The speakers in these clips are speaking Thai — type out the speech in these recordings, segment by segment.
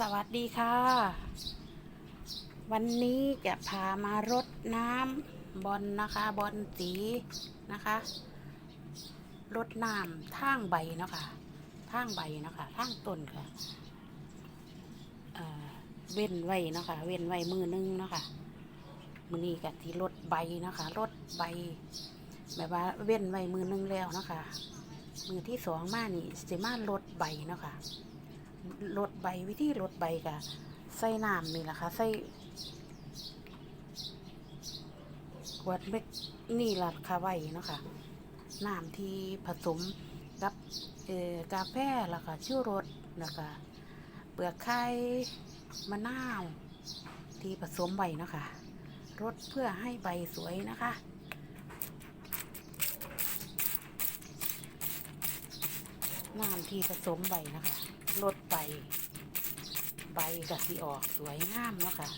สวัสดีค่ะ วันนี้จะพามารดน้ำบอลนะคะบอลสีนะคะรดน้ำทางใบเนาะคะทางใบเนาะคะทางต้นค่ะเว้นไว้เนาะคะเว้นไว้มือนึงเนาะคะมือนี้กับที่รดใบเนาะคะรดใบ แบบว่าเว้นไว้มือนึงแล้วเนาะคะมือที่สองมานี่สิมาลดใบเนาะคะ ลดใบวิธีลดใบกะใส่น้ำนี่แหละค่ะใส่ขวดเม็ดนี่ละค่ะไว้เนาะค่ะน้ำที่ผสมกับเอ่อกาแฟแล้วก็ชูรสแล้วก็เปลือกไข่มะนาวที่ผสมไว้เนาะค่ะรดเพื่อให้ใบสวยนะคะน้ำที่ผสมใบนะคะ ลดใบใบกะสีออกสวยงามเนาะค่ะ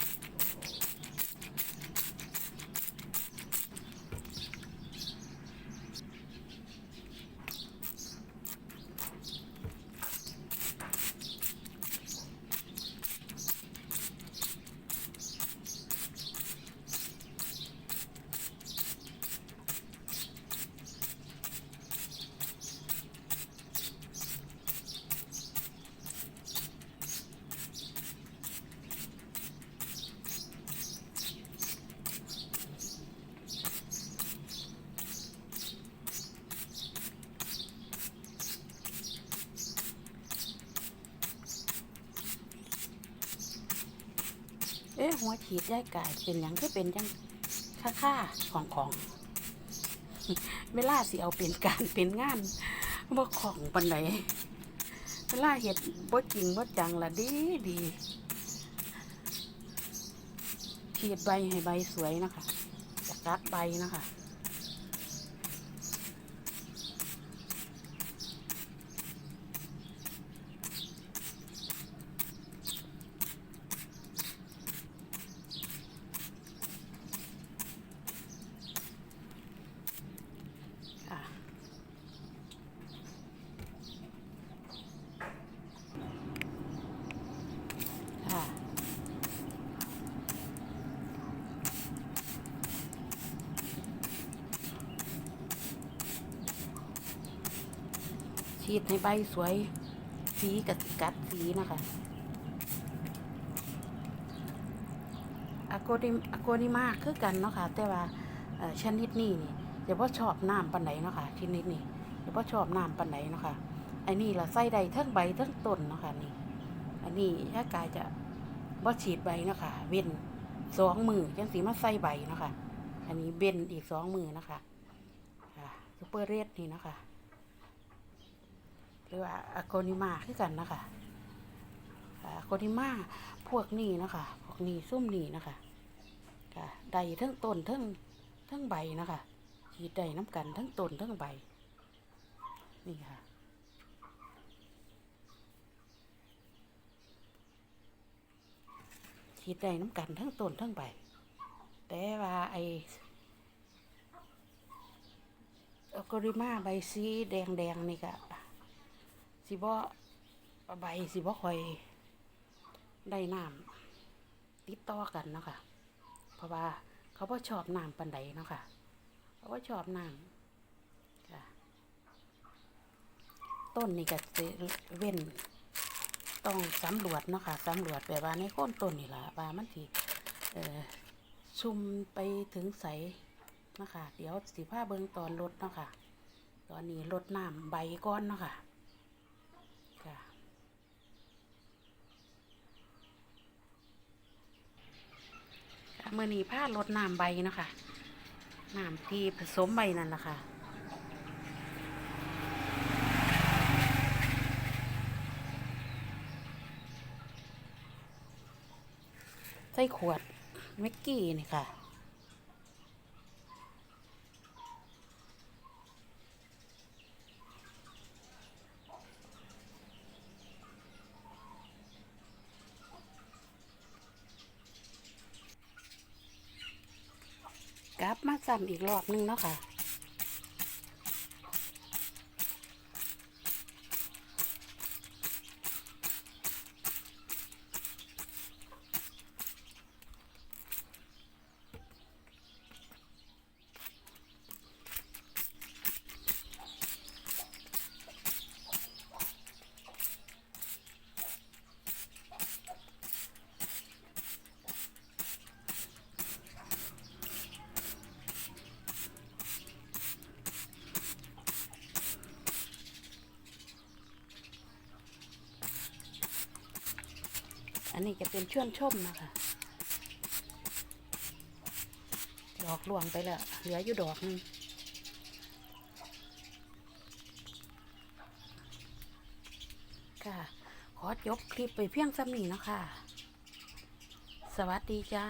เอ๊ะหัวฉีดได้กายเป็นอย่างที่เป็นจังค่าค่าของของเวลาสิเอาเป็นการเป็นงานบ่ของปันไหนเวลาเห็ดบ่จริงบ่จังละดีดีฉีดใบให้ใบสวยนะคะจะกัดใบนะคะค่ะ ฉีดให้ใบสวย สีกับกัดสีนะคะอะโกดิอะโกดิมาคือกันเนาะค่ะแต่ว่าชนิดนี้นี่เดี๋ยวพ่ชอบน้ำปันไหนเนาะค่ะชนิดนี้เดี๋ยวพ่ชอบน้ำปันไหนเนาะค่ะอันนี้ละใส่ใดทั้งใบทั้งต้นเนาะค่ะนี่ อันนี้ถ้ากายจะบ่ฉีดใบเนาะค่ะเว้นสองมือจังสีมาใส่ใบเนาะค่ะอันนี้เว้นอีกสองมือเนาะคะ่ะซูเปอร์เรดนี่เนาะค่ะ รือว่าอะโกนิมาคือกันนะคะอะโกนิมาพวกนี้นะคะพวกนี้ซุ่มนี้นะคะค่ะใดทั้งต้นทั้งทั้งใบนะคะฉีดใดน้ำกันทั้งต้นทั้งใบ นี่ค่ะฉีดใดน้ำกันทั้งต้นทั้งใบ แต่ว่าไออะโกนิมาใบสีแดงแดงๆนี่ก็ สิบ่ใบสิบ่ค่อยได้น้ำติดต่อกันเนาะค่ะ เพราะว่าเขาบ่ชอบน้ำปันใดเนาะค่ะเขาบ่ชอบน้ำค่ะ ต้นนี่ก็สิเว้นต้องสำรวจเนาะค่ะสำรวจแบบว่าในโคนต้นนี่ล่ะว่ามันสิเอ่อซุ่มไปถึงใสเนาะคะเดี๋ยวสิพาเบิงตอนลดเนาะค่ะ ตอนนี้ลดน้ำใบก้อนเนาะคะค่ะ มื่อนี้ผ้าลดน้ำใบนะคะน้ำที่ผสมใบนั่นแหละค่ะใส่ขวดเมกกี้นี่ค่ะ กลับมา ซ้ำอีกรอบนึงเนาะค่ะ อันนี้จะเป็นช่วนชมนะคะดอกหลวงไปแล้ว เหลืออยู่ดอกนึงค่ะ ขอจบคลิปไปเพียงซ้ำนี้นะคะ สวัสดีจ้า